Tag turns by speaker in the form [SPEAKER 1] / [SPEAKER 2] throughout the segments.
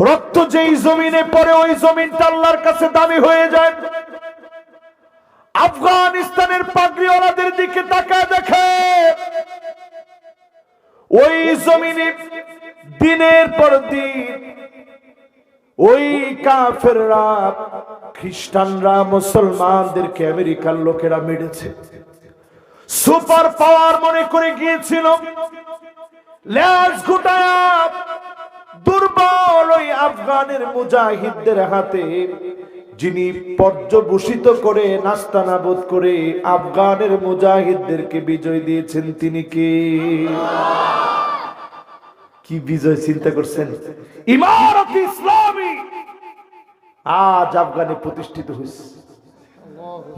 [SPEAKER 1] রক্ত যেই জমিনে পরে ওই জমিনটা আল্লাহর কাছে দামি হয়ে যায়। আফগানিস্তানের পাগড়িওয়ালাদের দিকে তাকায় দেখে। ওই জমিনে দিনের পর দিন ওই কাফেররা, খ্রিস্টানরা, মুসলমানদেরকে আমেরিকার লোকেরা মেরেছে। সুপার পাওয়ার মনে করে গিয়েছিল। ল্যাস গুটায়া আফগানের মুজাহিদদের হাতে, যিনি পর্যবসিত করে নাস্তানাবোধ করে আফগানের মুজাহিদদেরকে বিজয় দিয়েছেন, তিনি কে? কি বিজয় চিন্তা করছেন? ইমারত ইসলামী! আজ আফগানে প্রতিষ্ঠিত হয়েছে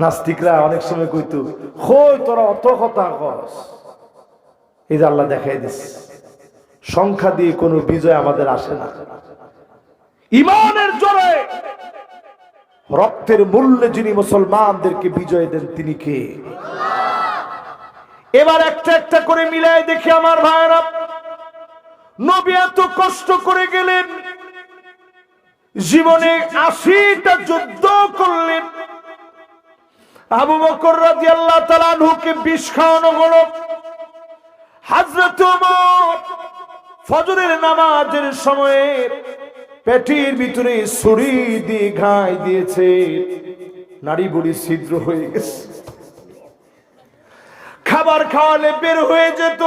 [SPEAKER 1] নাস্তিকরা অনেক সময় কইতো হই তোরা অত কথা কস। এই যে আল্লাহ দেখাই দিচ্ছে সংখ্যা দিয়ে কোনো বিজয় আমাদের আসে না। ইমানের জোরে। রক্তের মূল্যে যিনি মুসলমানদেরকে বিজয় দেন, তিনি কে? এবার একটা একটা করে মিলাই দেখি আমার ভাইরা নবী এত কষ্ট করে গেলেন। জীবনে আশিটা যুদ্ধ করলেন। আবু বকর রাদিয়াল্লাহু তাআলা আনহুকে বিষ খাওয়ানো হলো। ওমর ফজরের নামাজের সময়ে পেটির ভিতরে ছুরি দিয়ে ঘাই দিয়েছে। নারী বুড়ি ছিদ্র হয়ে গেছে। খাবার খাওয়ালে বের হয়ে যেত।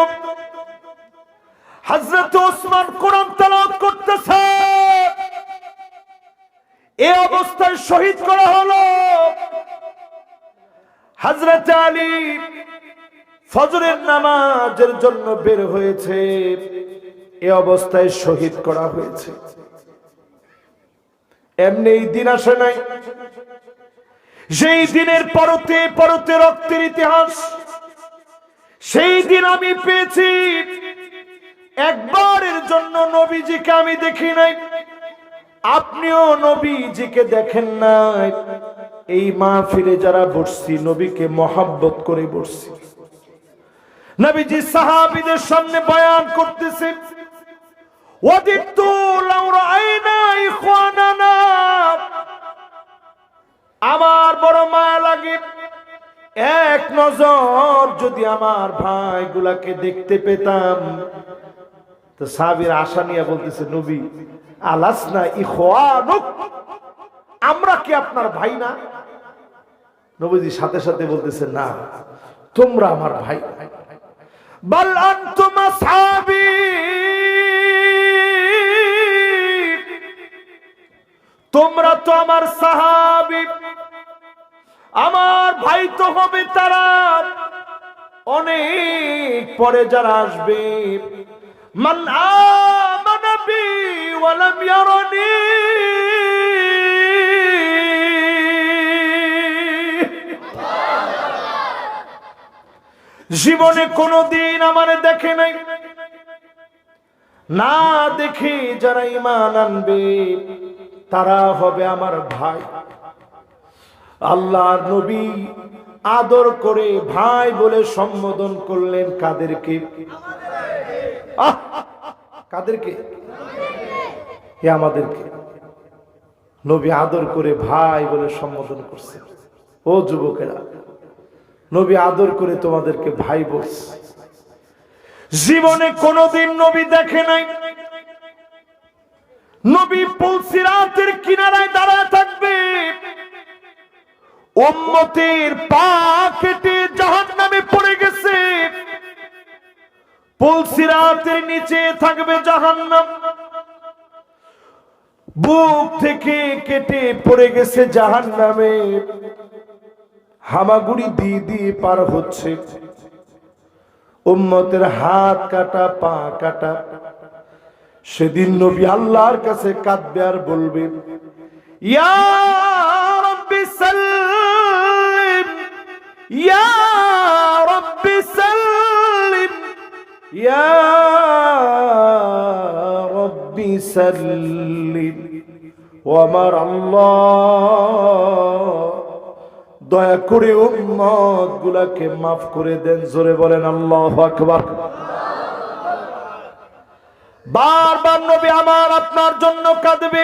[SPEAKER 1] হজরত ওসমান কোরআন তেলাওয়াত করতেছে। এ অবস্থায় শহীদ করা হলো। হজরত আলী ফজরের নামাজের জন্য বের হয়েছে। এ অবস্থায় শহীদ করা হয়েছে। এমনি এই দিন আসে নাই। সেই দিনের পরতে পরতে রক্তের ইতিহাস, সেই দিন আমি পেয়েছি। একবারের জন্য নবীজিকে আমি দেখি নাই। আপনিও নবীজিকে দেখেন নাই। এই মাহফিলে যারা বসছি, নবীকে মহাব্বত করে বসছি। নবীজি সাহাবীদের সামনে বয়ান করতেছে ওয়াদিতু লাউ এক নজর যদি আমার ভাইগুলাকে দেখতে পেতাম। তো সাবির আশা নিয়ে বলতেছে, নবী আলাস না ইখওয়ানুক, আমরা কি আপনার ভাই না? নবীজি সাথে সাথে বলতেছে, না, তোমরা আমার ভাই। বাল আনতুম আসহাবি, তোমরা তো আমার সাহাবি। আমার ভাই তো হবে তারা। অনেক পরে যারা আসবে, মান আমানা বি ইয়ারানি। জীবনে আমারে দেখে নাই। না দেখে যারা ইমান আনবে, তারা হবে আমার ভাই। আল্লাহর নবী আদর করে ভাই বলে সম্বোধন করলেন কাদেরকে? কাদেরকে? এ আমাদেরকে। নবী আদর করে ভাই বলে সম্বোধন করছে। ও যুবকেরা, নবী আদর করে তোমাদেরকে ভাই বলছে। জীবনে কোনোদিন নবী দেখে নাই। নবী পুলসিরাতের কিনারায় দাঁড়ায় থাকবে। উম্মতের পা কেটে জাহান নামে পড়ে গেছে। পুলসিরাতের নিচে থাকবে জাহান্নাম। বুক থেকে কেটে পড়ে গেছে জাহান নামে হামাগুড়ি দিয়ে দিয়ে পার হচ্ছে। উম্মতের হাত কাটা, পা কাটা। সেদিন নবী আল্লাহর কাছে কাঁদবে আর বলবে, ইয়া রব্বি সাল্লিম ইয়া রব্বি সাল্লিম ও আমার আল্লাহ দয়া করে উম্মত গুলাকে মাফ করে দেন, জোরে বলেন আল্লাহ আকবার। বারবার নবী আমার আপনার জন্য কাঁদবে।